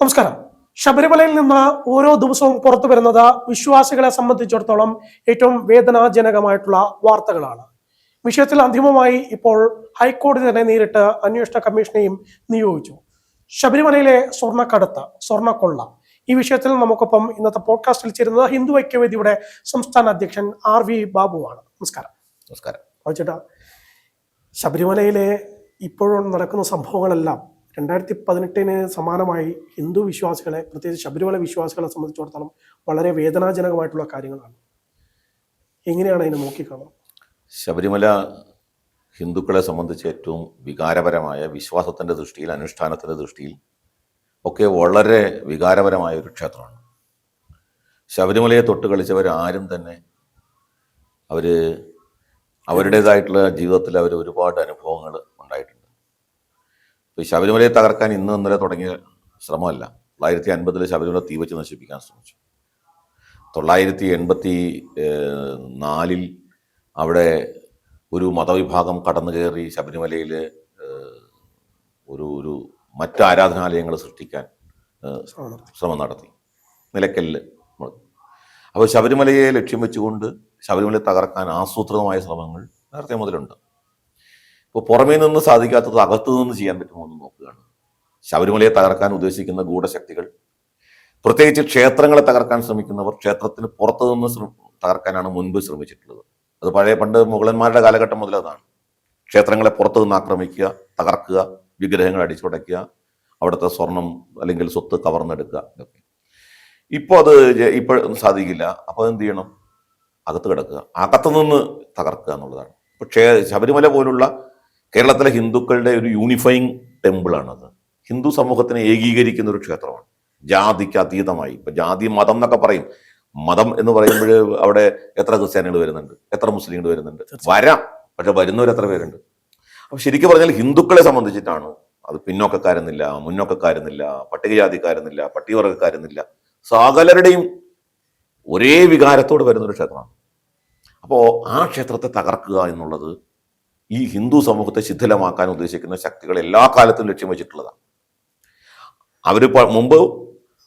നമസ്കാരം. ശബരിമലയിൽ നിന്ന് ഓരോ ദിവസവും പുറത്തു വരുന്നത് വിശ്വാസികളെ സംബന്ധിച്ചിടത്തോളം ഏറ്റവും വേദനാജനകമായിട്ടുള്ള വാർത്തകളാണ്. വിഷയത്തിൽ അന്തിമമായി ഇപ്പോൾ ഹൈക്കോടതി തന്നെ നേരിട്ട് അന്വേഷണ കമ്മീഷനെയും നിയോഗിച്ചു. ശബരിമലയിലെ സ്വർണക്കടത്ത് സ്വർണക്കൊള്ള ഈ വിഷയത്തിൽ നമുക്കൊപ്പം ഇന്നത്തെ പോഡ്കാസ്റ്റിൽ ചേരുന്നത് ഹിന്ദു ഐക്യവേദിയുടെ സംസ്ഥാന അധ്യക്ഷൻ ആർ വി ബാബുവാണ്. നമസ്കാരം. നമസ്കാരം. ചേട്ടാ ശബരിമലയിലെ ഇപ്പോഴും നടക്കുന്ന സംഭവങ്ങളെല്ലാം രണ്ടായിരത്തി പതിനെട്ടിന് സമാനമായി ഹിന്ദു വിശ്വാസികളെ പ്രത്യേകിച്ച് ശബരിമല വിശ്വാസികളെ സംബന്ധിച്ചിടത്തോളം വളരെ വേദനാജനകമായിട്ടുള്ള കാര്യങ്ങളാണ്. എങ്ങനെയാണ് അതിനെ നോക്കിക്കാണുന്നത് ശബരിമല ഹിന്ദുക്കളെ സംബന്ധിച്ച് ഏറ്റവും വികാരപരമായ വിശ്വാസത്തിന്റെ ദൃഷ്ടിയിൽ അനുഷ്ഠാനത്തിന്റെ ദൃഷ്ടിയിൽ ഒക്കെ വളരെ വികാരപരമായ ഒരു ക്ഷേത്രമാണ്. ശബരിമലയെ തൊട്ട് കളിച്ചവർ ആരും തന്നെ അവർ അവരുടേതായിട്ടുള്ള ജീവിതത്തിൽ അവർ ഒരുപാട് അനുഭവങ്ങൾ ഇപ്പോൾ ശബരിമലയെ തകർക്കാൻ ഇന്ന് ഇന്നലെ തുടങ്ങിയ ശ്രമമല്ല. തൊള്ളായിരത്തി അൻപതിൽ ശബരിമല തീ വെച്ച് നശിപ്പിക്കാൻ ശ്രമിച്ചു. തൊള്ളായിരത്തി എൺപത്തി നാലിൽ അവിടെ ഒരു മതവിഭാഗം കടന്നു കയറി ശബരിമലയിൽ ഒരു ഒരു മറ്റ് ആരാധനാലയങ്ങൾ സൃഷ്ടിക്കാൻ ശ്രമം നടത്തി. നിലക്കല്ല് അപ്പോൾ ശബരിമലയെ ലക്ഷ്യം വെച്ചുകൊണ്ട് ശബരിമല തകർക്കാൻ ആസൂത്രിതമായ ശ്രമങ്ങൾ നേരത്തെ മുതലുണ്ട്. ഇപ്പോൾ പുറമേ നിന്ന് സാധിക്കാത്തത് അകത്തു നിന്ന് ചെയ്യാൻ പറ്റുമോ എന്ന് നോക്കുകയാണ്. ശബരിമലയെ തകർക്കാൻ ഉദ്ദേശിക്കുന്ന ഗൂഢശക്തികൾ പ്രത്യേകിച്ച് ക്ഷേത്രങ്ങളെ തകർക്കാൻ ശ്രമിക്കുന്നവർ ക്ഷേത്രത്തിന് പുറത്തു നിന്ന് തകർക്കാനാണ് മുൻപ് ശ്രമിച്ചിട്ടുള്ളത്. അത് പഴയ പണ്ട് മുഗളന്മാരുടെ കാലഘട്ടം മുതൽ അതാണ്. ക്ഷേത്രങ്ങളെ പുറത്തു നിന്ന് ആക്രമിക്കുക തകർക്കുക വിഗ്രഹങ്ങൾ അടിച്ചുടയ്ക്കുക അവിടുത്തെ സ്വർണം അല്ലെങ്കിൽ സ്വത്ത് കവർന്നെടുക്കുക ഇതൊക്കെ. ഇപ്പോൾ അത് ഇപ്പോൾ സാധിക്കില്ല. അപ്പോൾ എന്ത് ചെയ്യണം? അകത്ത് കിടക്കുക. അകത്തു നിന്ന് തകർക്കുക എന്നുള്ളതാണ്. പക്ഷേ ശബരിമല പോലുള്ള കേരളത്തിലെ ഹിന്ദുക്കളുടെ ഒരു യൂണിഫൈങ് ടെമ്പിളാണത് ഹിന്ദു സമൂഹത്തിനെ ഏകീകരിക്കുന്ന ഒരു ക്ഷേത്രമാണ്. ജാതിക്ക് അതീതമായി. ഇപ്പൊ ജാതി മതം എന്നൊക്കെ പറയും. മതം എന്ന് പറയുമ്പോൾ അവിടെ എത്ര ക്രിസ്ത്യാനികൾ വരുന്നുണ്ട്? എത്ര മുസ്ലിങ്ങൾ വരുന്നുണ്ട്? വരാം. പക്ഷെ വരുന്നവർ എത്ര പേരുണ്ട്? അപ്പൊ ശരിക്കും പറഞ്ഞാൽ ഹിന്ദുക്കളെ സംബന്ധിച്ചിട്ടാണ് അത് പിന്നോക്കക്കാരെന്നില്ല മുന്നോക്കക്കാരെന്നില്ല പട്ടികജാതിക്കാരെന്നില്ല പട്ടികവർഗക്കാരെന്നില്ല സകലരുടെയും ഒരേ വികാരത്തോട് വരുന്നൊരു ക്ഷേത്രമാണ്. അപ്പോൾ ആ ക്ഷേത്രത്തെ തകർക്കുക എന്നുള്ളത് ഈ ഹിന്ദു സമൂഹത്തെ ശിഥിലമാക്കാൻ ഉദ്ദേശിക്കുന്ന ശക്തികൾ എല്ലാ കാലത്തും ലക്ഷ്യം വെച്ചിട്ടുള്ളതാണ്. അവർ മുമ്പ്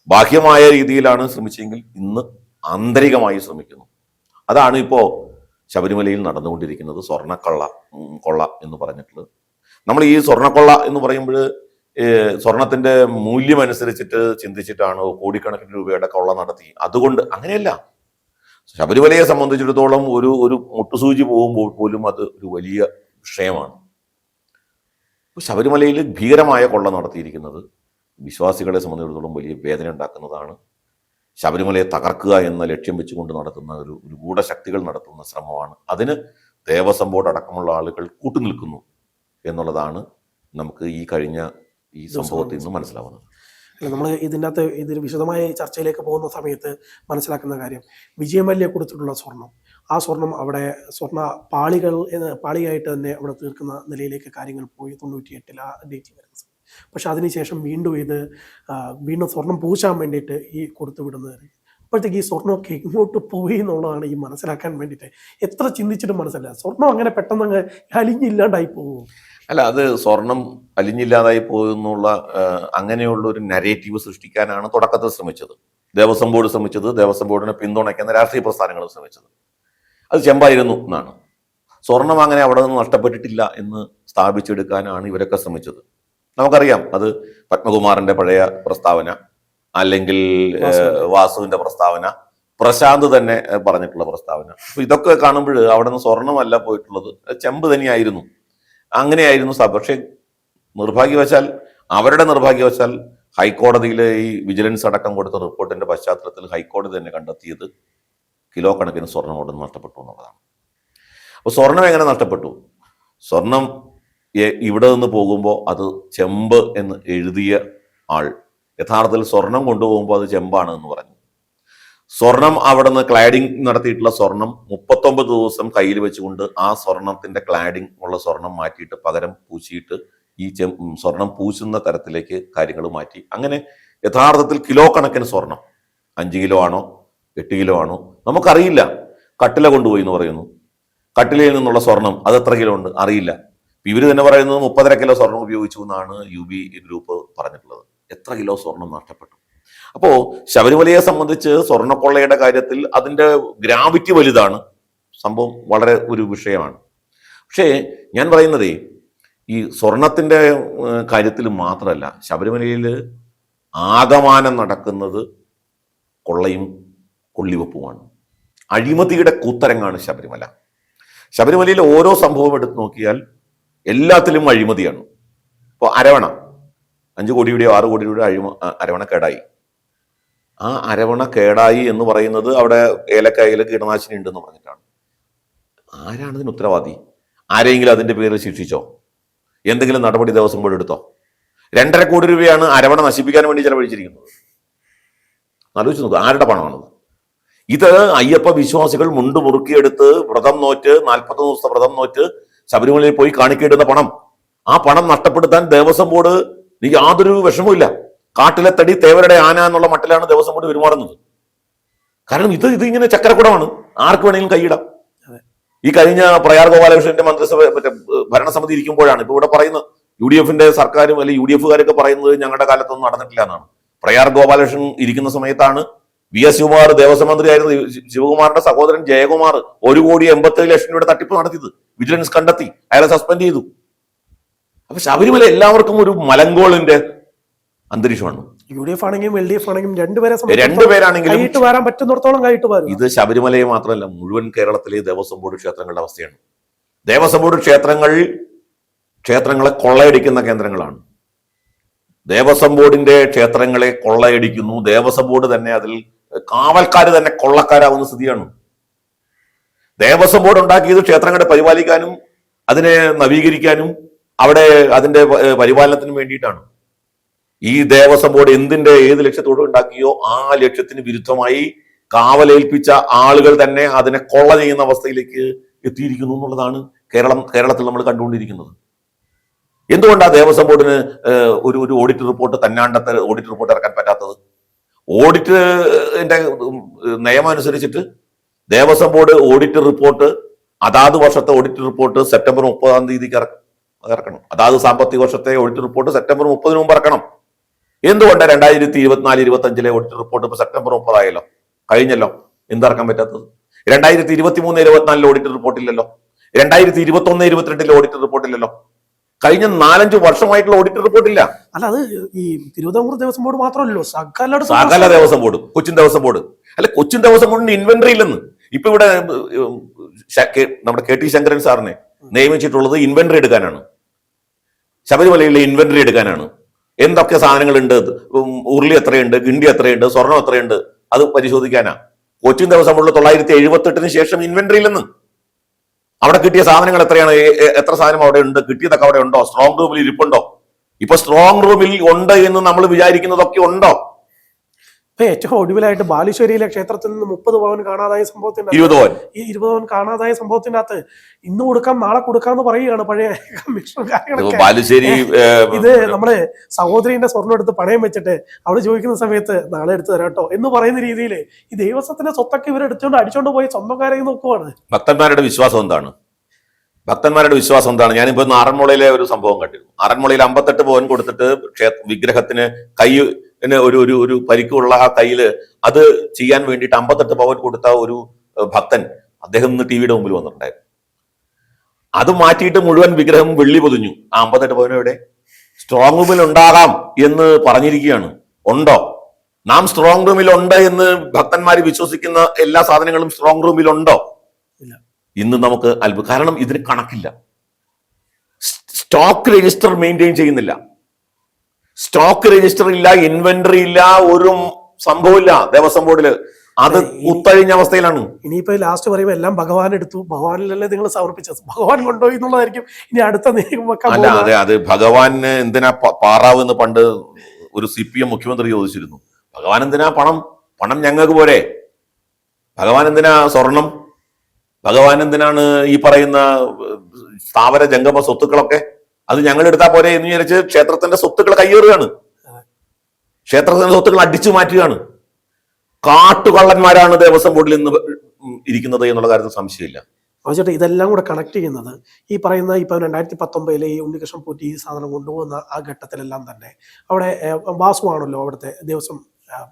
ബാഹ്യമായ രീതിയിലാണ് ശ്രമിച്ചെങ്കിൽ ഇന്ന് ആന്തരികമായി ശ്രമിക്കുന്നു. അതാണ് ഇപ്പോൾ ശബരിമലയിൽ നടന്നുകൊണ്ടിരിക്കുന്നത് സ്വർണക്കൊള്ള ഉം, കൊള്ള എന്ന് പറഞ്ഞിട്ടുള്ളത്. നമ്മൾ ഈ സ്വർണക്കൊള്ള എന്ന് പറയുമ്പോൾ സ്വർണത്തിന്റെ മൂല്യം അനുസരിച്ചിട്ട് ചിന്തിച്ചിട്ടാണ് കോടിക്കണക്കിന് രൂപയുടെ കൊള്ള നടത്തി. അതുകൊണ്ട് അങ്ങനെയല്ല. ശബരിമലയെ സംബന്ധിച്ചിടത്തോളം ഒരു ഒരു മുട്ടുസൂചി പോകുമ്പോൾ പോലും അത് ഒരു വലിയ വിഷയമാണ്. ശബരിമലയിൽ ഭീകരമായ കൊള്ള നടത്തിയിരിക്കുന്നത് വിശ്വാസികളെ സംബന്ധിച്ചിടത്തോളം വലിയ വേദന ഉണ്ടാക്കുന്നതാണ്. ശബരിമലയെ തകർക്കുക എന്ന ലക്ഷ്യം വെച്ചുകൊണ്ട് നടത്തുന്ന ഒരു ഒരു ഗൂഢശക്തികൾ നടത്തുന്ന ശ്രമമാണ്. അതിന് ദേവസ്വം ബോർഡ് അടക്കമുള്ള ആളുകൾ കൂട്ടുനിൽക്കുന്നു എന്നുള്ളതാണ് നമുക്ക് ഈ കഴിഞ്ഞ ഈ സംഭവത്തിൽ നിന്ന് മനസ്സിലാവുന്നത്. നമ്മൾ ഇതിന്റെ അകത്ത് ഇതിൽ വിശദമായ ചർച്ചയിലേക്ക് പോകുന്ന സമയത്ത് മനസ്സിലാക്കുന്ന കാര്യം വിജയമല്യെ കൊടുത്തിട്ടുള്ള സ്വർണം. ആ സ്വർണം അവിടെ സ്വർണ പാളികൾ പാളിയായിട്ട് തന്നെ അവിടെ തീർക്കുന്ന നിലയിലേക്ക് കാര്യങ്ങൾ പോയി തൊണ്ണൂറ്റിയെട്ടിൽ ആ ഡേറ്റിൽ വരുന്ന സമയം പക്ഷെ അതിനുശേഷം വീണ്ടും ഇത് വീണ്ടും സ്വർണം പൂശാൻ വേണ്ടിയിട്ട് ഈ കൊടുത്തു വിടുന്നത് അപ്പോഴത്തേക്ക് ഈ സ്വർണമൊക്കെ ഇങ്ങോട്ട് പോയി എന്നുള്ളതാണ് ഈ മനസ്സിലാക്കാൻ വേണ്ടിയിട്ട് എത്ര ചിന്തിച്ചിട്ടും മനസ്സില്ല സ്വർണം അങ്ങനെ പെട്ടെന്ന് അങ്ങ് അലിഞ്ഞില്ലാണ്ടായി പോകും അല്ല അത് സ്വർണം അലിഞ്ഞില്ലാതായി പോകുന്നുള്ള അങ്ങനെയുള്ള ഒരു നരേറ്റീവ് സൃഷ്ടിക്കാനാണ് തുടക്കത്തിൽ ശ്രമിച്ചത്. ദേവസ്വം ബോർഡ് ശ്രമിച്ചത് ദേവസ്വം ബോർഡിനെ പിന്തുണയ്ക്കുന്ന രാഷ്ട്രീയ പ്രസ്ഥാനങ്ങൾ ശ്രമിച്ചത്. അത് ചെമ്പായിരുന്നു എന്നാണ്. സ്വർണം അങ്ങനെ അവിടെ നിന്ന് നഷ്ടപ്പെട്ടിട്ടില്ല എന്ന് സ്ഥാപിച്ചെടുക്കാനാണ് ഇവരൊക്കെ ശ്രമിച്ചത്. നമുക്കറിയാം അത് പത്മകുമാറിന്റെ പഴയ പ്രസ്താവന. അല്ലെങ്കിൽ വാസുവിന്റെ. പ്രസ്താവന. പ്രശാന്ത് തന്നെ പറഞ്ഞിട്ടുള്ള പ്രസ്താവന. അപ്പൊ ഇതൊക്കെ കാണുമ്പോൾ അവിടെ നിന്ന് സ്വർണമല്ല പോയിട്ടുള്ളത്. ചെമ്പ് തന്നെയായിരുന്നു. അങ്ങനെയായിരുന്നു സഭ. പക്ഷേ നിർഭാഗ്യവശാൽ അവരുടെ നിർഭാഗ്യവശാൽ ഹൈക്കോടതിയിലെ ഈ വിജിലൻസ് അടക്കം കൊടുത്ത റിപ്പോർട്ടിന്റെ പശ്ചാത്തലത്തിൽ ഹൈക്കോടതി തന്നെ കണ്ടെത്തിയത് കിലോ കണക്കിന് സ്വർണം അവിടെ നിന്ന് നഷ്ടപ്പെട്ടു എന്നുള്ളതാണ്. അപ്പോൾ സ്വർണം എങ്ങനെ നഷ്ടപ്പെട്ടു? സ്വർണം ഇവിടെ നിന്ന് പോകുമ്പോൾ അത് ചെമ്പ് എന്ന് എഴുതിയ ആൾ യഥാർത്ഥത്തിൽ സ്വർണം കൊണ്ടുപോകുമ്പോൾ അത് ചെമ്പാണ് എന്ന് പറഞ്ഞു. സ്വർണം അവിടെ നിന്ന് ക്ലാഡിംഗ് നടത്തിയിട്ടുള്ള സ്വർണം മുപ്പത്തൊമ്പത് ദിവസം കയ്യിൽ വെച്ചുകൊണ്ട് ആ സ്വർണത്തിന്റെ ക്ലാഡിംഗ് ഉള്ള സ്വർണം മാറ്റിയിട്ട് പകരം പൂശിയിട്ട് ഈ ചെ സ്വർണം പൂശുന്ന തരത്തിലേക്ക് കാര്യങ്ങൾ മാറ്റി. അങ്ങനെ യഥാർത്ഥത്തിൽ കിലോ കണക്കിന് സ്വർണം. അഞ്ച് കിലോ ആണോ? എട്ട് കിലോ ആണോ? നമുക്കറിയില്ല. കട്ടില കൊണ്ടുപോയി എന്ന് പറയുന്നു. കട്ടിലയിൽ നിന്നുള്ള സ്വർണം അത് എത്ര കിലോ ഉണ്ട്? അറിയില്ല. ഇവർ തന്നെ പറയുന്നത് മുപ്പതര കിലോ സ്വർണം ഉപയോഗിച്ചു എന്നാണ് യു ബി ഗ്രൂപ്പ് പറഞ്ഞിട്ടുള്ളത്. എത്ര കിലോ സ്വർണം നഷ്ടപ്പെട്ടു. അപ്പോ ശബരിമലയെ സംബന്ധിച്ച് സ്വർണക്കൊള്ളയുടെ കാര്യത്തിൽ അതിന്റെ ഗ്രാവിറ്റി വലുതാണ്. സംഭവം വളരെ ഒരു വിഷയമാണ്. പക്ഷേ ഞാൻ പറയുന്നതേ ഈ സ്വർണത്തിന്റെ കാര്യത്തിൽ മാത്രമല്ല ശബരിമലയിൽ ആകമാനം നടക്കുന്നത് കൊള്ളയും കൊള്ളിവെപ്പുമാണ്. അഴിമതിയുടെ കൂത്തരങ്ങാണ് ശബരിമല. ശബരിമലയിലെ ഓരോ സംഭവം എടുത്തു നോക്കിയാൽ എല്ലാത്തിലും അഴിമതിയാണ്. ഇപ്പോൾ അരവണ. അഞ്ച് കോടിയുടെയോ ആറ് കോടിയുടെയോ അഴിമ അരവണക്കേടായി. അരവണ കേടായി ആ അരവണ കേടായി എന്ന് പറയുന്നത് അവിടെ ഏലക്കായയിൽ കീടനാശിനി ഉണ്ടെന്ന് പറഞ്ഞിട്ടാണ്. ആരാണ് ഇതിന് ഉത്തരവാദി? ആരെങ്കിലും അതിന്റെ പേരിൽ ശിക്ഷിച്ചോ? എന്തെങ്കിലും നടപടി ദിവസം പോലെ എടുത്തോ? രണ്ടര കോടി രൂപയാണ് അരവണ നശിപ്പിക്കാൻ വേണ്ടി ചെലവഴിച്ചിരിക്കുന്നത്. ആലോചിച്ച് നോക്കുക ആരുടെ പണമാണത്? ഇത് അയ്യപ്പ വിശ്വാസികൾ മുണ്ട് മുറുക്കിയെടുത്ത് വ്രതം നോറ്റ് നാൽപ്പത്തൊന്ന് ദിവസത്തെ വ്രതം നോറ്റ് ശബരിമലയിൽ പോയി കാണിക്കേണ്ടുന്ന പണം. ആ പണം നഷ്ടപ്പെടുത്താൻ ദേവസ്വം ബോർഡ് യാതൊരു വിഷമവുമില്ല കാട്ടിലെ തടി തേവരുടെ ആന എന്നുള്ള മട്ടിലാണ് ദിവസം കൊണ്ട് പെരുമാറുന്നത്. കാരണം ഇത് ഇത് ഇങ്ങനെ ചക്രക്കുടമാണ്. ആർക്ക് വേണമെങ്കിലും കൈയിടാം. ഈ കഴിഞ്ഞ പ്രയാർ ഗോപാലകൃഷ്ണന്റെ മന്ത്രിസഭ മറ്റേ ഭരണസമിതി ഇരിക്കുമ്പോഴാണ് ഇപ്പൊ ഇവിടെ പറയുന്നത് യു ഡി എഫിന്റെ സർക്കാരും അല്ലെങ്കിൽ യു ഡി എഫുകാരൊക്കെ പറയുന്നത് ഞങ്ങളുടെ കാലത്തൊന്നും നടന്നിട്ടില്ല എന്നാണ്. പ്രയാർ ഗോപാലകൃഷ്ണൻ ഇരിക്കുന്ന സമയത്താണ് വി എസ് ശിവകുമാർ ദേവസ്വം മന്ത്രിയായിരുന്ന ആയിരുന്ന ശിവകുമാറിന്റെ സഹോദരൻ ജയകുമാർ ഒരു കോടി എൺപത്തേഴ് ലക്ഷം രൂപയുടെ തട്ടിപ്പ് നടത്തിയത്. വിജിലൻസ് കണ്ടെത്തി. അയാളെ സസ്പെൻഡ് ചെയ്തു. അപ്പൊ ശബരിമല എല്ലാവർക്കും ഒരു മലങ്കോളിന്റെ അന്തരീക്ഷമാണ്. യു ഡി എഫ് ആണെങ്കിലും എൽ ഡി എഫ് ആണെങ്കിലും രണ്ടുപേരെ രണ്ടുപേരാണെങ്കിലും കൈയിട്ട് വരാൻ പറ്റുന്നിടത്തോളം കൈയിട്ട് വരും ഇത് ശബരിമലയെ മാത്രമല്ല മുഴുവൻ കേരളത്തിലെ ദേവസ്വം ബോർഡ് ക്ഷേത്രങ്ങളുടെ അവസ്ഥയാണ്. ദേവസ്വം ബോർഡ് ക്ഷേത്രങ്ങൾ ക്ഷേത്രങ്ങളെ കൊള്ളയടിക്കുന്ന കേന്ദ്രങ്ങളാണ്. ദേവസ്വം ബോർഡിന്റെ ക്ഷേത്രങ്ങളെ കൊള്ളയടിക്കുന്നു. ദേവസ്വം ബോർഡ് തന്നെ അതിൽ കാവൽക്കാർ തന്നെ കൊള്ളക്കാരാവുന്ന സ്ഥിതിയാണ്. ദേവസ്വം ബോർഡ് ഉണ്ടാക്കിയത് ക്ഷേത്രങ്ങളെ പരിപാലിക്കാനും അതിനെ നവീകരിക്കാനും അവിടെ അതിന്റെ പരിപാലനത്തിന് വേണ്ടിയിട്ടാണ്? ഈ ദേവസ്വം ബോർഡ് എന്തിന്റെ ഏത് ലക്ഷ്യത്തോട് ഉണ്ടാക്കിയോ ആ ലക്ഷ്യത്തിന് വിരുദ്ധമായി കാവലേൽപ്പിച്ച ആളുകൾ തന്നെ അതിനെ കൊള്ള ചെയ്യുന്ന അവസ്ഥയിലേക്ക് എത്തിയിരിക്കുന്നു എന്നുള്ളതാണ് കേരളം കേരളത്തിൽ നമ്മൾ കണ്ടുകൊണ്ടിരിക്കുന്നത്. എന്തുകൊണ്ടാണ് ദേവസ്വം ബോർഡിന് ഒരു ഒരു ഓഡിറ്റ് റിപ്പോർട്ട് തന്നാണ്ടത്തെ ഓഡിറ്റ് റിപ്പോർട്ട് ഇറക്കാൻ പറ്റാത്തത്? ഓഡിറ്റിന്റെ നിയമം അനുസരിച്ചിട്ട് ദേവസ്വം ബോർഡ് ഓഡിറ്റ് റിപ്പോർട്ട് അതാത് വർഷത്തെ ഓഡിറ്റ് റിപ്പോർട്ട് സെപ്റ്റംബർ മുപ്പതാം തീയതിക്ക് ഇറ- ഇറക്കണം. അതാത് സാമ്പത്തിക വർഷത്തെ ഓഡിറ്റ് റിപ്പോർട്ട് സെപ്റ്റംബർ മുപ്പതിന് മുമ്പ് ഇറക്കണം. എന്തുകൊണ്ട് രണ്ടായിരത്തി ഇരുപത്തിനാല് ഇരുപത്തി അഞ്ചിലെ ഓഡിറ്റ് റിപ്പോർട്ട് ഇപ്പൊ സെപ്റ്റംബർ മുപ്പതായല്ലോ? കഴിഞ്ഞല്ലോ. എന്തിറക്കാൻ പറ്റാത്തത്? രണ്ടായിരത്തി ഇരുപത്തി മൂന്ന് ഇരുപത്തിനാലിലെ ഓഡിറ്റ് റിപ്പോർട്ടില്ലല്ലോ രണ്ടായിരത്തി ഇരുപത്തി ഒന്ന് ഇരുപത്തിരണ്ടിലെ ഓഡിറ്റ് റിപ്പോർട്ടില്ലല്ലോ കഴിഞ്ഞ നാലഞ്ച് വർഷമായിട്ടുള്ള ഓഡിറ്റ് റിപ്പോർട്ടില്ല അല്ല അത് ഈ തിരുവിതാംകൂർ ദേവസ്വം ബോർഡ് മാത്രമല്ലോ. സകലയുടെ സകല ദേവസ്വം ബോർഡ് കൊച്ചിൻ ദേവസ്വം ബോർഡ്. അല്ല കൊച്ചിൻ ദേവസ്വം ബോർഡിന് ഇൻവെന്ററി ഇല്ലെന്ന്. ഇപ്പൊ ഇവിടെ നമ്മുടെ കെ ടി ശങ്കരൻ സാറിനെ നിയമിച്ചിട്ടുള്ളത് ഇൻവെന്ററി എടുക്കാനാണ്. ശബരിമലയിലെ ഇൻവെന്ററി എടുക്കാനാണ്. എന്തൊക്കെ സാധനങ്ങളുണ്ട്? ഉരുളി എത്രയുണ്ട്? ഗിണ്ടി എത്രയുണ്ട്? സ്വർണം എത്രയുണ്ട്? അത് പരിശോധിക്കാനാ. കൊച്ചിൻ ബോർഡിൽ തൊള്ളായിരത്തി എഴുപത്തി എട്ടിന് ശേഷം ഇൻവെന്ററിയിലെന്ന് അവിടെ കിട്ടിയ സാധനങ്ങൾ എത്രയാണ്? എത്ര സാധനം അവിടെ ഉണ്ട്? കിട്ടിയതൊക്കെ അവിടെ ഉണ്ടോ? സ്ട്രോങ് റൂമിൽ ഇരിപ്പുണ്ടോ? ഇപ്പൊ സ്ട്രോങ് റൂമിൽ ഉണ്ട് എന്ന് നമ്മൾ വിചാരിക്കുന്നതൊക്കെ ഉണ്ടോ? ഇപ്പൊ ഏറ്റവും ഒടുവിലായിട്ട് ബാലുശ്ശേരിയിലെ ക്ഷേത്രത്തിൽ നിന്ന് മുപ്പത് പവൻ കാണാതായ സംഭവത്തിന്റെ ഈ ഇരുപത് പവൻ കാണാതായ സംഭവത്തിന്റെ അകത്ത് ഇന്ന് കൊടുക്കാം നാളെ കൊടുക്കാം എന്ന് പറയുകയാണ് പഴയ കമ്മീഷൻ ഇതിപ്പോ കാര്യങ്ങളൊക്കെ. ബാലുശ്ശേരി ഇത് നമ്മൾ സഹോദരിന്റെ സ്വർണം എടുത്ത് പണയം വെച്ചിട്ട് അവൾ ചോദിക്കുന്ന സമയത്ത് നാളെ എടുത്തു തരാം കേട്ടോ എന്ന് പറയുന്ന രീതിയിൽ ഈ ദൈവസ്വത്തിന്റെ സ്വത്തൊക്കെ ഇവർ എടുത്തോണ്ട് അടിച്ചോണ്ട് പോയി സ്വന്തം കാര്യം നോക്കുവാണ്. ഭക്തന്മാരുടെ വിശ്വാസം എന്താണ്? ഭക്തന്മാരുടെ വിശ്വാസം എന്താണ്? ഞാനിപ്പോ ഇന്ന് ആറന്മുളയിലെ ഒരു സംഭവം കണ്ടിരുന്നു. ആറന്മുളയിൽ അമ്പത്തെട്ട് പവൻ കൊടുത്തിട്ട് ക്ഷേത്ര വിഗ്രഹത്തിന് കൈന് ഒരു ഒരു ഒരു പരിക്കുള്ള ആ കയ്യിൽ അത് ചെയ്യാൻ വേണ്ടിയിട്ട് അമ്പത്തെട്ട് പവൻ കൊടുത്ത ഒരു ഭക്തൻ അദ്ദേഹം ഇന്ന് ടി വിയുടെ മുമ്പിൽ വന്നിട്ടുണ്ടായിരുന്നു. അത് മാറ്റിയിട്ട് മുഴുവൻ വിഗ്രഹം വെള്ളി പൊതിഞ്ഞു. ആ അമ്പത്തെട്ട് പവൻ എവിടെ? സ്ട്രോങ് റൂമിൽ ഉണ്ടാകാം എന്ന് പറഞ്ഞിരിക്കുകയാണ്. ഉണ്ടോ? നാം സ്ട്രോങ് റൂമിൽ ഉണ്ട് എന്ന് ഭക്തന്മാർ വിശ്വസിക്കുന്ന എല്ലാ സാധനങ്ങളും സ്ട്രോങ് റൂമിൽ ഉണ്ടോ. ഇന്ന് നമുക്ക് അത്ഭുതം കാരണം ഇതിന് കണക്കില്ല. സ്റ്റോക്ക് രജിസ്റ്റർ മെയിന്റെയിൻ ചെയ്യുന്നില്ല. സ്റ്റോക്ക് രജിസ്റ്റർ ഇല്ല ഇൻവെന്ററി ഇല്ല ഒരു സംഭവമില്ല ദേവസ്വം ബോർഡിൽ. അത് കുത്തഴിഞ്ഞ അവസ്ഥയിലാണ്. ഇനിയിപ്പോ ലാസ്റ്റ് പറയുമ്പോൾ എല്ലാം ഭഗവാൻ എടുത്തു. ഭഗവാനിലല്ലേ നിങ്ങൾ സമർപ്പിച്ചത്? ഭഗവാൻ കൊണ്ടുപോയി എന്നുള്ളതായിരിക്കും. ഇനി അടുത്ത അല്ല അതെ അത് ഭഗവാന് എന്തിനാ പാറാവ് എന്ന് പണ്ട് ഒരു സി പി എം മുഖ്യമന്ത്രി ചോദിച്ചിരുന്നു. ഭഗവാൻ എന്തിനാ പണം? പണം ഞങ്ങൾക്ക് പോരെ. ഭഗവാൻ എന്തിനാ സ്വർണം ഭഗവാൻ എന്തിനാണ് ഈ പറയുന്ന സ്ഥാപന ജംഗമ സ്വത്തുക്കളൊക്കെ? അത് ഞങ്ങൾ എടുത്താൽ പോരെ എന്ന് വിചാരിച്ച് ക്ഷേത്രത്തിന്റെ സ്വത്തുക്കൾ കയ്യേറുകയാണ്. ക്ഷേത്രത്തിന്റെ സ്വത്തുക്കൾ അടിച്ചു മാറ്റുകയാണ്. കാട്ടുകള്ളന്മാരാണ് ദേവസ്വം ബോർഡിൽ നിന്ന് ഇരിക്കുന്നത് എന്നുള്ള കാര്യത്തിൽ സംശയമില്ല. ചേട്ടാ ഇതെല്ലാം കൂടെ കണക്ട് ചെയ്യുന്നത് ഈ പറയുന്ന ഇപ്പം രണ്ടായിരത്തി പത്തൊമ്പതിലെ ഈ ഉണ്ണികൃഷ്ണൻ പൂറ്റി ഈ സാധനം കൊണ്ടുപോകുന്ന ആ ഘട്ടത്തിലെല്ലാം തന്നെ. അവിടെ വാസുവാണല്ലോ അവിടുത്തെ ദേവസ്വം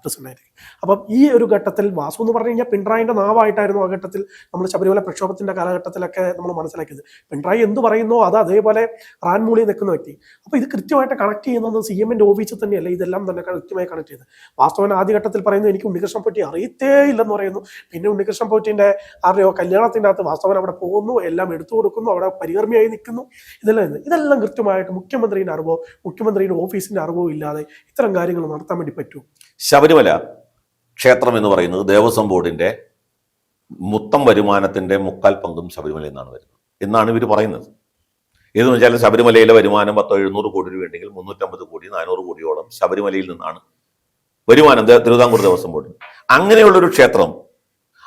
പ്രസിഡന്റായിട്ട് അപ്പം ഈ ഒരു ഘട്ടത്തിൽ വാസു എന്ന് പറഞ്ഞു കഴിഞ്ഞാൽ പിണറായിന്റെ നാവായിട്ടായിരുന്നു ആ ഘട്ടത്തിൽ നമ്മൾ ശബരിമല പ്രക്ഷോഭത്തിന്റെ കാലഘട്ടത്തിലൊക്കെ നമ്മൾ മനസ്സിലാക്കിയത്. പിണറായി എന്ത് പറയുന്നോ അത് അതേപോലെ റാൻമൂളി നിൽക്കുന്ന വ്യക്തി. അപ്പോൾ ഇത് കൃത്യമായിട്ട് കണക്ട് ചെയ്യുന്നത് സി എമ്മിന്റെ ഓഫീസിൽ തന്നെയല്ല ഇതെല്ലാം തന്നെ കൃത്യമായി കണക്ട് ചെയ്ത് വാസ്തവൻ ആദ്യഘട്ടത്തിൽ പറയുന്നു എനിക്ക് ഉണ്ണികൃഷ്ണൻ പൊട്ടി അറിയത്തേ ഇല്ലെന്ന് പറയുന്നു. പിന്നെ ഉണ്ണികൃഷ്ണൻ പൊട്ടിന്റെ ആരുടെയോ കല്യാണത്തിന്റെ അകത്ത് വാസ്തവൻ അവിടെ പോകുന്നു എല്ലാം എടുത്തു കൊടുക്കുന്നു അവിടെ പരികർമ്മിയായി നിൽക്കുന്നു. ഇതെല്ലാം ഇത്. ഇതെല്ലാം കൃത്യമായിട്ട് മുഖ്യമന്ത്രിയുടെ അറിവോ മുഖ്യമന്ത്രിയുടെ ഓഫീസിന്റെ അറിവോ ഇല്ലാതെ ഇത്തരം കാര്യങ്ങൾ നടത്താൻ വേണ്ടി പറ്റൂ ശബരിമല ക്ഷേത്രം എന്ന് പറയുന്നത് ദേവസ്വം ബോർഡിന്റെ മൊത്തം വരുമാനത്തിന്റെ മുക്കാൽ പങ്കും ശബരിമല എന്നാണ് വരുന്നത് എന്നാണ് ഇവർ പറയുന്നത്. ഏതെന്ന് വെച്ചാൽ ശബരിമലയിലെ വരുമാനം പത്തോ എഴുന്നൂറ് കോടി രൂപയുണ്ടെങ്കിൽ മുന്നൂറ്റമ്പത് കോടി നാനൂറ് കോടിയോളം ശബരിമലയിൽ നിന്നാണ് വരുമാനം തിരുവിതാംകൂർ ദേവസ്വം ബോർഡ് അങ്ങനെയുള്ളൊരു ക്ഷേത്രം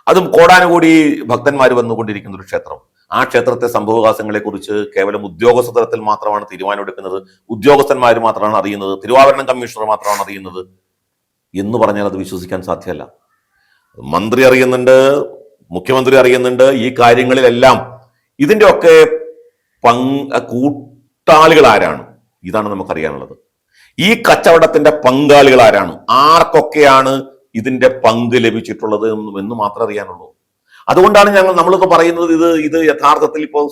അതും കോടാനുകൂടി ഭക്തന്മാർ വന്നുകൊണ്ടിരിക്കുന്ന ഒരു ക്ഷേത്രം. ആ ക്ഷേത്രത്തെ സംഭവവികാസങ്ങളെ കുറിച്ച് കേവലം ഉദ്യോഗസ്ഥ തലത്തിൽ മാത്രമാണ് തീരുമാനമെടുക്കുന്നത്. ഉദ്യോഗസ്ഥന്മാർ മാത്രമാണ് അറിയുന്നത്. തിരുവാഭരണം കമ്മീഷണർ മാത്രമാണ് അറിയുന്നത്. എന്ന് പറഞ്ഞാൽ അത് വിശ്വസിക്കാൻ സാധ്യമല്ല. മന്ത്രി അറിയുന്നുണ്ട് മുഖ്യമന്ത്രി അറിയുന്നുണ്ട് ഈ കാര്യങ്ങളിലെല്ലാം ഇതിന്റെ ഒക്കെ പങ്ക് കൂട്ടാളികൾ ആരാണ്? ഇതാണ് നമുക്കറിയാനുള്ളത്. ഈ കച്ചവടത്തിന്റെ പങ്കാളികൾ ആരാണ്? ആർക്കൊക്കെയാണ് ഇതിന്റെ പങ്ക് ലഭിച്ചിട്ടുള്ളത് എന്ന് മാത്രം അറിയാനുള്ളൂ. അതുകൊണ്ടാണ് ഞങ്ങൾ നമ്മളിപ്പോൾ പറയുന്നത് ഇത് ഇത് യഥാർത്ഥത്തിൽ ഇപ്പോൾ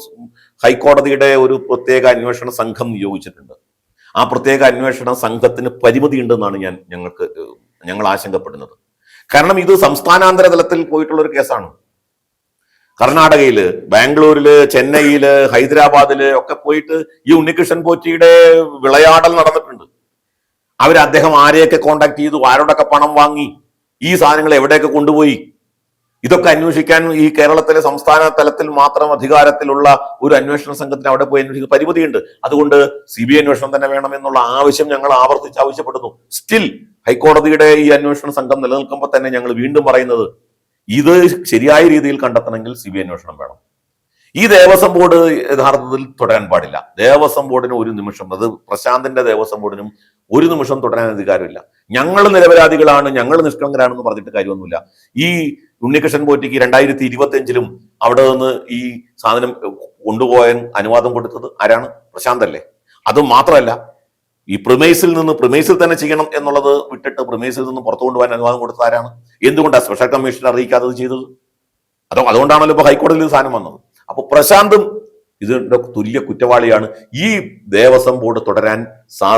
ഹൈക്കോടതിയുടെ ഒരു പ്രത്യേക അന്വേഷണ സംഘം നിയോഗിച്ചിട്ടുണ്ട്. ആ പ്രത്യേക അന്വേഷണ സംഘത്തിന് പരിമിതി ഉണ്ടെന്നാണ് ഞാൻ ഞങ്ങൾക്ക് ഞങ്ങൾ ആശങ്കപ്പെടുന്നത്. കാരണം ഇത് സംസ്ഥാനാന്തര തലത്തിൽ പോയിട്ടുള്ള ഒരു കേസാണ്. കർണാടകയിൽ ബാംഗ്ലൂരിൽ ചെന്നൈയിൽ ഹൈദരാബാദിൽ ഒക്കെ പോയിട്ട് ഈ ഉണ്ണികൃഷ്ണൻ പോറ്റിയുടെ വിളയാടൽ നടന്നിട്ടുണ്ട്. അവർ അദ്ദേഹം ആരെയൊക്കെ കോണ്ടാക്ട് ചെയ്തു? ആരോടൊക്കെ പണം വാങ്ങി? ഈ സാധനങ്ങൾ എവിടെയൊക്കെ കൊണ്ടുപോയി? ഇതൊക്കെ അന്വേഷിക്കാൻ ഈ കേരളത്തിലെ സംസ്ഥാന തലത്തിൽ മാത്രം അധികാരത്തിലുള്ള ഒരു അന്വേഷണ സംഘത്തിന് അവിടെ പോയി അന്വേഷിക്കുന്ന പരിമിതിയുണ്ട്. അതുകൊണ്ട് സി ബി ഐ അന്വേഷണം തന്നെ വേണം എന്നുള്ള ആവശ്യം ഞങ്ങൾ ആവർത്തിച്ച് ആവശ്യപ്പെടുന്നു. സ്റ്റിൽ ഹൈക്കോടതിയുടെ ഈ അന്വേഷണ സംഘം നിലനിൽക്കുമ്പോൾ തന്നെ ഞങ്ങൾ വീണ്ടും പറയുന്നത് ഇത് ശരിയായ രീതിയിൽ കണ്ടെത്തണമെങ്കിൽ സി ബി അന്വേഷണം വേണം. ഈ ദേവസ്വം ബോർഡ് യഥാർത്ഥത്തിൽ തുടരാൻ പാടില്ല. ദേവസ്വം ബോർഡിന് ഒരു നിമിഷം അത് പ്രശാന്തിന്റെ ദേവസ്വം ബോർഡിനും ഒരു നിമിഷം തുടരാൻ അധികാരമില്ല. ഞങ്ങൾ നിരപരാധികളാണ് ഞങ്ങൾ നിഷ്കളങ്കരാണെന്ന് പറഞ്ഞിട്ട് കാര്യമൊന്നുമില്ല. ഈ ഉണ്ണികൃഷ്ണൻ പോറ്റിക്ക് രണ്ടായിരത്തി ഇരുപത്തി അഞ്ചിലും അവിടെ നിന്ന് ഈ സാധനം കൊണ്ടുപോകാൻ അനുവാദം കൊടുത്തത് ആരാണ്? പ്രശാന്തല്ലേ. അത് മാത്രമല്ല ഈ പ്രമേയസിൽ നിന്ന് പ്രമേയസിൽ തന്നെ ചെയ്യണം എന്നുള്ളത് വിട്ടിട്ട് പ്രമേയസിൽ നിന്ന് പുറത്തു കൊണ്ടുപോകാൻ അനുവാദം കൊടുത്ത ആരാണ്? എന്തുകൊണ്ടാണ് സ്പെഷ്യൽ കമ്മീഷൻ അറിയിക്കാതെ ചെയ്തത്? അതോ അതുകൊണ്ടാണല്ലോ ഇപ്പോൾ ഹൈക്കോടതിയിൽ സാധനം വന്നത്? അപ്പോൾ പ്രശാന്തും ഇതിന്റെ തുല്യ കുറ്റവാളിയാണ്. ഈ ദേവസ്വം ബോർഡ് തുടരാൻ സാ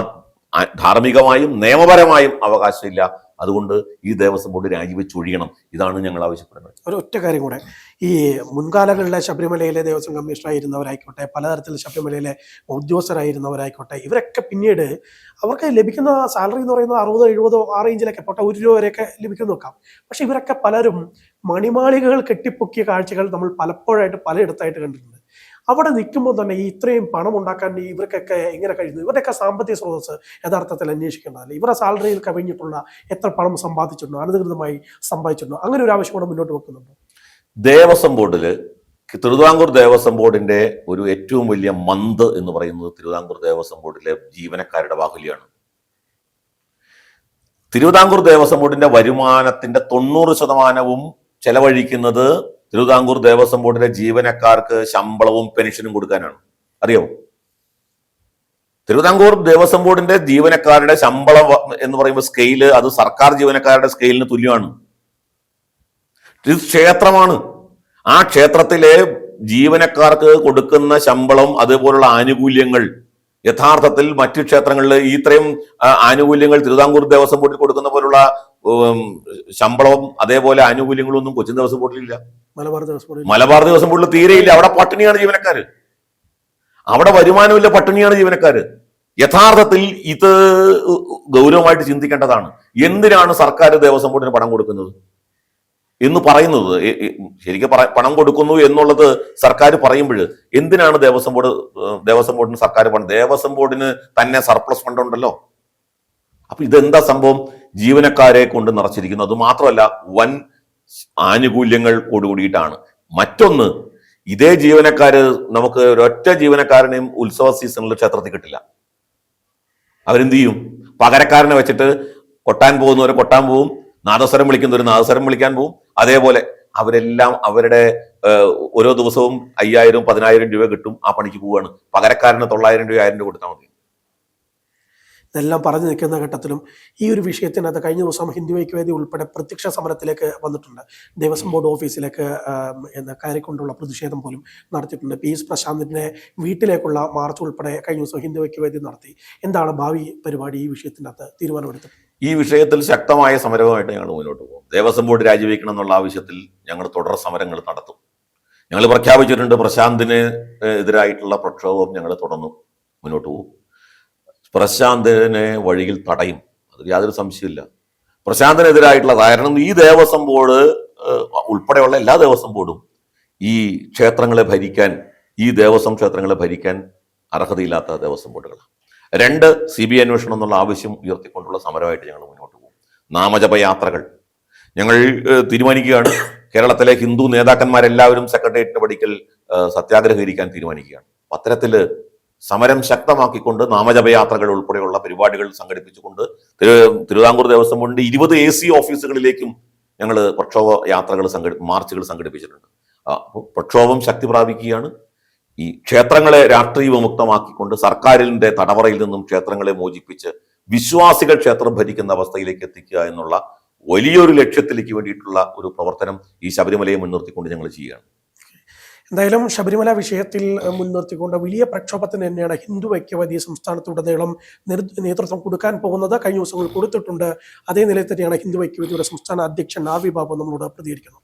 ധാർമ്മികമായും നിയമപരമായും അവകാശമില്ല. അതുകൊണ്ട് ഈ ദേവസ്വം ബോർഡ് രാജിവെച്ച് ഒഴിയണം. ഇതാണ് ഞങ്ങൾ ആവശ്യപ്പെടുന്നത്. ഒരു ഒറ്റ കാര്യം കൂടെ. ഈ മുൻകാലങ്ങളിലെ ശബരിമലയിലെ ദേവസ്വം കമ്മീഷണറായിരുന്നവരായിക്കോട്ടെ പലതരത്തിൽ ശബരിമലയിലെ ഉദ്യോഗസ്ഥരായിരുന്നവരായിക്കോട്ടെ ഇവരൊക്കെ പിന്നീട് അവർക്ക് ലഭിക്കുന്ന സാലറി എന്ന് പറയുന്നത് അറുപതോ എഴുപതോ ആ റേഞ്ചിലൊക്കെ പോട്ടെ ഒരു രൂപ വരെയൊക്കെ ലഭിക്കും നോക്കാം. പക്ഷെ ഇവരൊക്കെ പലരും മണിമാളികകൾ കെട്ടിപ്പൊക്കിയ കാഴ്ചകൾ നമ്മൾ പലപ്പോഴായിട്ട് പലയിടത്തായിട്ട് കണ്ടിട്ടുണ്ട്. അവിടെ നിൽക്കുമ്പോൾ തന്നെ ഈ ഇത്രയും പണം ഉണ്ടാക്കാൻ ഇവർക്കൊക്കെ എങ്ങനെ കഴിയുന്നു? ഇവരുടെയൊക്കെ സാമ്പത്തിക സ്രോതസ് യഥാർത്ഥത്തിൽ അന്വേഷിക്കേണ്ടതല്ല? ഇവരുടെ സാലറിയിൽ കവിഞ്ഞിട്ടുള്ള എത്ര പണം സമ്പാദിച്ചിട്ടുണ്ടോ? അനധികൃതമായി സമ്പാദിച്ചിട്ടുണ്ടോ? അങ്ങനെ ഒരു ആവശ്യം കൂടെ മുന്നോട്ട് വെക്കുന്നുണ്ടോ? ദേവസ്വം ബോർഡിൽ തിരുവിതാംകൂർ ദേവസ്വം ബോർഡിന്റെ ഒരു ഏറ്റവും വലിയ മന്ത് എന്ന് പറയുന്നത് തിരുവിതാംകൂർ ദേവസ്വം ബോർഡിലെ ജീവനക്കാരുടെ ബാഹുല്യമാണ് തിരുവിതാംകൂർ ദേവസ്വം ബോർഡിന്റെ വരുമാനത്തിന്റെ തൊണ്ണൂറ് ശതമാനവും ചെലവഴിക്കുന്നത് തിരുവിതാംകൂർ ദേവസ്വം ബോർഡിലെ ജീവനക്കാർക്ക് ശമ്പളവും പെൻഷനും കൊടുക്കാനാണ്. അറിയാമോ തിരുവിതാംകൂർ ദേവസ്വം ബോർഡിന്റെ ജീവനക്കാരുടെ ശമ്പളം എന്ന് പറയുമ്പോൾ സ്കെയിൽ അത് സർക്കാർ ജീവനക്കാരുടെ സ്കെയിലിന് തുല്യമാണ്. ഇത് ക്ഷേത്രമാണ്. ആ ക്ഷേത്രത്തിലെ ജീവനക്കാർക്ക് കൊടുക്കുന്ന ശമ്പളം അതുപോലുള്ള ആനുകൂല്യങ്ങൾ യഥാർത്ഥത്തിൽ മറ്റു ക്ഷേത്രങ്ങളിൽ ഇത്രയും ആനുകൂല്യങ്ങൾ തിരുവിതാംകൂർ ദേവസ്വം ബോർഡിൽ കൊടുക്കുന്ന പോലുള്ള ശമ്പളവും അതേപോലെ ആനുകൂല്യങ്ങളും ഒന്നും കൊച്ചിൻ ദേവസ്വം ബോർഡിലില്ല മലബാർ ദേവസ്വം ബോർഡിൽ മലബാർ ദേവസ്വം ബോർഡിൽ തീരെയില്ല അവിടെ പട്ടിണിയാണ് ജീവനക്കാര്. അവിടെ വരുമാനമില്ല പട്ടിണിയാണ് ജീവനക്കാര്. യഥാർത്ഥത്തിൽ ഇത് ഗൗരവമായിട്ട് ചിന്തിക്കേണ്ടതാണ്. എന്തിനാണ് സർക്കാർ ദേവസ്വം ബോർഡിന് പണം കൊടുക്കുന്നത്? എന്ന് പറയുന്നത് ശരിക്കും പറ- പണം കൊടുക്കുന്നു എന്നുള്ളത് സർക്കാർ പറയുമ്പോൾ എന്തിനാണ് ദേവസ്വം ബോർഡ് ദേവസ്വം ബോർഡിന് സർക്കാർ പണം? ദേവസ്വം ബോർഡിന് തന്നെ സർപ്ലസ് ഫണ്ട് ഉണ്ടല്ലോ. അപ്പൊ ഇതെന്താ സംഭവം? ജീവനക്കാരെ കൊണ്ട് നിറച്ചിരിക്കുന്നു. അത് മാത്രമല്ല വൻ ആനുകൂല്യങ്ങൾ കൂടുകൂടിയിട്ടാണ് മറ്റൊന്ന് ഇതേ ജീവനക്കാര് നമുക്ക് ഒരൊറ്റ ജീവനക്കാരനെയും ഉത്സവ സീസണിൽ ക്ഷേത്രത്തിൽ കിട്ടില്ല. അവരെന്ത് ചെയ്യും? പകരക്കാരനെ വെച്ചിട്ട് കൊട്ടാൻ പോകുന്നവരെ കൊട്ടാൻ പോവും. നാദസ്വരം ഒരു നാദസ്വരം വിളിക്കാൻ പോവും. അതേപോലെ അവരെല്ലാം അവരുടെ ഓരോ ദിവസവും അയ്യായിരം പതിനായിരം രൂപ കിട്ടും ആ പണിക്ക് പോവുകയാണ് പകരക്കാരന് തൊള്ളായിരം രൂപ ആയിരം രൂപ കൊടുത്താൽ മതി. ഇതെല്ലാം പറഞ്ഞു നിൽക്കുന്ന ഘട്ടത്തിലും ഈ ഒരു വിഷയത്തിനകത്ത് കഴിഞ്ഞ ദിവസം ഹിന്ദു ഐക്യവേദി ഉൾപ്പെടെ പ്രത്യക്ഷ സമരത്തിലേക്ക് വന്നിട്ടുണ്ട്. ദേവസ്വം ബോർഡ് ഓഫീസിലേക്ക് എന്താ കയറിക്കൊണ്ടുള്ള പ്രതിഷേധം പോലും നടത്തിയിട്ടുണ്ട്. പി. എസ്. പ്രശാന്തിന്റെ വീട്ടിലേക്കുള്ള മാർച്ച് ഉൾപ്പെടെ കഴിഞ്ഞ ദിവസം ഹിന്ദു ഐക്യവേദി നടത്തി. എന്താണ് ഭാവി പരിപാടി ഈ വിഷയത്തിന്റെ അകത്ത് തീരുമാനമെടുത്തത്? ഈ വിഷയത്തിൽ ശക്തമായ സമരവുമായിട്ട് ഞങ്ങൾ മുന്നോട്ട് പോകും. ദേവസ്വം ബോർഡ് രാജിവെക്കണം എന്നുള്ള ആവശ്യത്തിൽ ഞങ്ങൾ തുടർ സമരങ്ങൾ നടത്തും. ഞങ്ങൾ പ്രഖ്യാപിച്ചിട്ടുണ്ട് പ്രശാന്തിന് എതിരായിട്ടുള്ള പ്രക്ഷോഭം ഞങ്ങൾ തുടർന്നു മുന്നോട്ട് പോകും. പ്രശാന്തിനെ വഴിയിൽ തടയും. അതിൽ യാതൊരു സംശയമില്ല പ്രശാന്തനെതിരായിട്ടുള്ള കാരണം ഈ ദേവസ്വം ബോർഡ് ഉൾപ്പെടെയുള്ള എല്ലാ ദേവസ്വം ബോർഡും ഈ ക്ഷേത്രങ്ങളെ ഭരിക്കാൻ ഈ ദേവസ്വം ക്ഷേത്രങ്ങളെ ഭരിക്കാൻ അർഹതയില്ലാത്ത ദേവസ്വം ബോർഡുകളാണ്. രണ്ട് സി ബി അന്വേഷണം എന്നുള്ള ആവശ്യം ഉയർത്തിക്കൊണ്ടുള്ള സമരമായിട്ട് ഞങ്ങൾ മുന്നോട്ട് പോകും. നാമജപ യാത്രകൾ. ഞങ്ങൾ തീരുമാനിക്കുകയാണ്. കേരളത്തിലെ ഹിന്ദു നേതാക്കന്മാരെല്ലാവരും സെക്രട്ടേറിയറ്റിന് പടിക്കൽ സത്യാഗ്രഹീകരിക്കാൻ തീരുമാനിക്കുകയാണ്. പത്രത്തിൽ സമരം ശക്തമാക്കിക്കൊണ്ട് നാമജപയാത്രകൾ ഉൾപ്പെടെയുള്ള പരിപാടികൾ സംഘടിപ്പിച്ചുകൊണ്ട് തിരു- തിരുവിതാംകൂർ ദേവസ്വം ബോർഡിന്റെ ഇരുപത് എ സി ഓഫീസുകളിലേക്കും ഞങ്ങൾ പ്രക്ഷോഭ യാത്രകൾ സംഘടി മാർച്ചുകൾ സംഘടിപ്പിച്ചിട്ടുണ്ട്. പ്രക്ഷോഭം ശക്തി പ്രാപിക്കുകയാണ്. ഈ ക്ഷേത്രങ്ങളെ രാഷ്ട്രീയ വിമുക്തമാക്കിക്കൊണ്ട് സർക്കാരിന്റെ തടവറയിൽ നിന്നും ക്ഷേത്രങ്ങളെ മോചിപ്പിച്ച് വിശ്വാസികൾ ക്ഷേത്രം ഭരിക്കുന്ന അവസ്ഥയിലേക്ക് എത്തിക്കുക എന്നുള്ള വലിയൊരു ലക്ഷ്യത്തിലേക്ക് വേണ്ടിയിട്ടുള്ള ഒരു പ്രവർത്തനം ഈ ശബരിമലയെ മുൻനിർത്തിക്കൊണ്ട് ഞങ്ങൾ ചെയ്യുകയാണ്. എന്തായാലും ശബരിമല വിഷയത്തിൽ മുൻനിർത്തിക്കൊണ്ട് വലിയ പ്രക്ഷോഭത്തിന് തന്നെയാണ് ഹിന്ദു ഐക്യവേദി സംസ്ഥാനത്തുടനീളം നേതൃ- നേതൃത്വം കൊടുക്കാൻ പോകുന്നത് കഴിഞ്ഞ ദിവസങ്ങൾ കൊടുത്തിട്ടുണ്ട്. അതേ നിലയിൽ തന്നെയാണ് ഹിന്ദു ഐക്യവേദിയുടെ സംസ്ഥാന അധ്യക്ഷൻ ആവി ബാബു നമ്മളോട് പ്രതികരിക്കുന്നത്